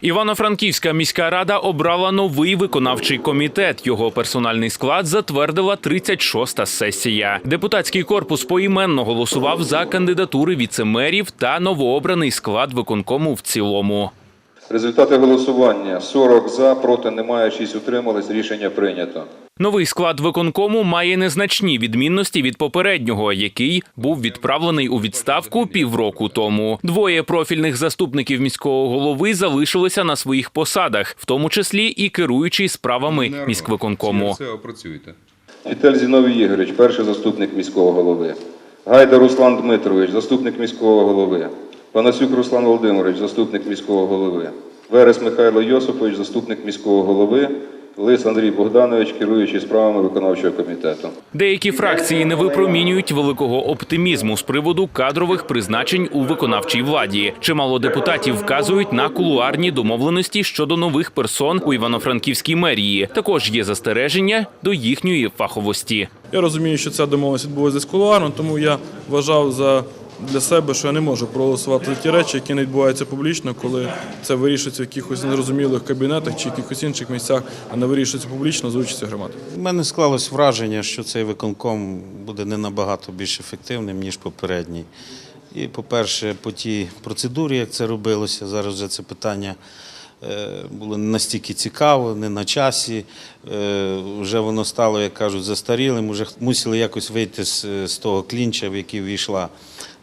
Івано-Франківська міська рада обрала новий виконавчий комітет. Його персональний склад затвердила 36-та сесія. Депутатський корпус поіменно голосував за кандидатури віцемерів та новообраний склад виконкому в цілому. Результати голосування 40 за, проти немає, 6 утримались. Рішення прийнято. Новий склад виконкому має незначні відмінності від попереднього, який був відправлений у відставку півроку тому. Двоє профільних заступників міського голови залишилися на своїх посадах, в тому числі і керуючий справами міськвиконкому. Це опрацюєте. Віталь Зіновій Ігорович, перший заступник міського голови. Гайда Руслан Дмитрович, заступник міського голови. Панасюк Руслан Володимирович, заступник міського голови. Верес Михайло Йосипович, заступник міського голови. Лис Андрій Богданович, керуючий справами виконавчого комітету. Деякі фракції не випромінюють великого оптимізму з приводу кадрових призначень у виконавчій владі. Чимало депутатів вказують на кулуарні домовленості щодо нових персон у Івано-Франківській мерії. Також є застереження до їхньої фаховості. Я розумію, що ця домовленість відбулася десь кулуарно, тому я вважав за для себе, що я не можу проголосувати ті речі, які не відбуваються публічно, коли це вирішується в якихось незрозумілих кабінетах чи якихось інших місцях, а не вирішується публічно за участю громади. У мене склалось враження, що цей виконком буде не набагато більш ефективним, ніж попередній. І, по-перше, по тій процедурі, як це робилося, зараз вже це питання е, було не настільки цікаво, не на часі. Е, Вже воно стало, як кажуть, застарілим. Вже мусили якось вийти з того клінча, в який війшла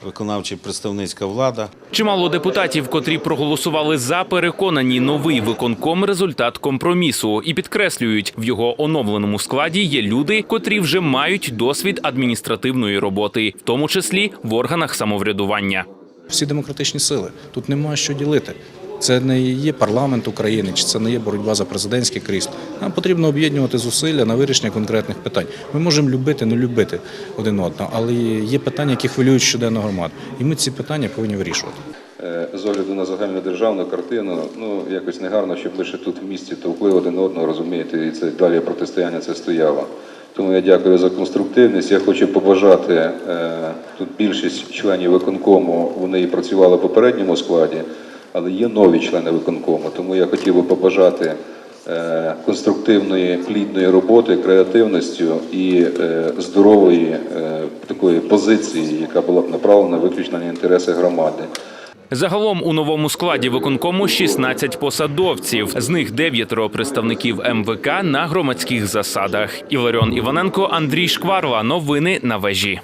виконавча представницька влада. Чимало депутатів, котрі проголосували за, переконані новий виконком результат компромісу і підкреслюють, в його оновленому складі є люди, котрі вже мають досвід адміністративної роботи, в тому числі в органах самоврядування. всі демократичні сили. Тут немає що ділити. Це не є парламент України, чи це не є боротьба за президентське крісло. Нам потрібно об'єднувати зусилля на вирішення конкретних питань. Ми можемо любити, не любити один одного, але є питання, які хвилюють щоденно громаду. І ми ці питання повинні вирішувати. Е, З огляду на загальнодержавну картину, ну якось негарно, щоб лише тут в місті товкли один одного, розумієте, і це далі протистояння це стояло. Тому я дякую за конструктивність. Я хочу побажати е, тут більшість членів виконкому, вони і працювали в попередньому складі, але є нові члени виконкому. Тому я хотів би побажати е, конструктивної, плідної роботи, креативністю і е, здорової е, такої позиції, яка була б направлена виключно на інтереси громади. Загалом у новому складі виконкому 16 посадовців. З них дев'ятеро представників МВК на громадських засадах. Іларіон Іваненко, Андрій Шкварла. Новини на вежі.